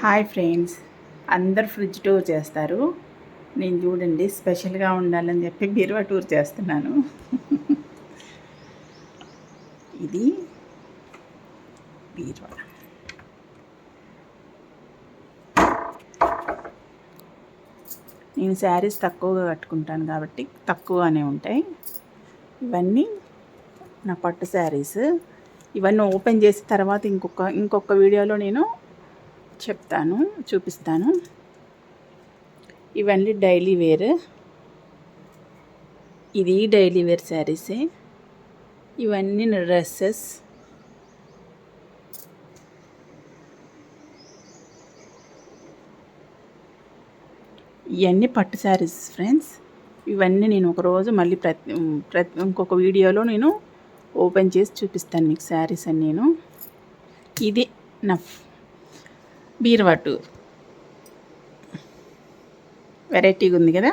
Hi friends. అందరు fridge tour చేస్తారు. నేను చూడండి స్పెషల్గా ఉండాలని చెప్పి బీరువా టూర్ చేస్తున్నాను. ఇది బీరువా. నేను శారీస్ తక్కువగా కట్టుకుంటాను కాబట్టి తక్కువగానే ఉంటాయి. ఇవన్నీ నా పట్టు శారీస్. ఇవన్నీ ఓపెన్ చేసిన తర్వాత ఇంకొక ఇంకొక వీడియోలో నేను చెప్తాను చూపిస్తాను. ఇవన్నీ డైలీ వేర్. ఇది డైలీ వేర్ శారీసే. ఇవన్నీ డ్రెస్సెస్. ఇవన్నీ పట్టు శారీస్ ఫ్రెండ్స్. ఇవన్నీ నేను ఒకరోజు మళ్ళీ ప్రతి ప్రతి ఇంకొక వీడియోలో నేను ఓపెన్ చేసి చూపిస్తాను మీకు శారీస్ అని నేను. ఇది నా బీరువాటు. వెరైటీగా ఉంది కదా?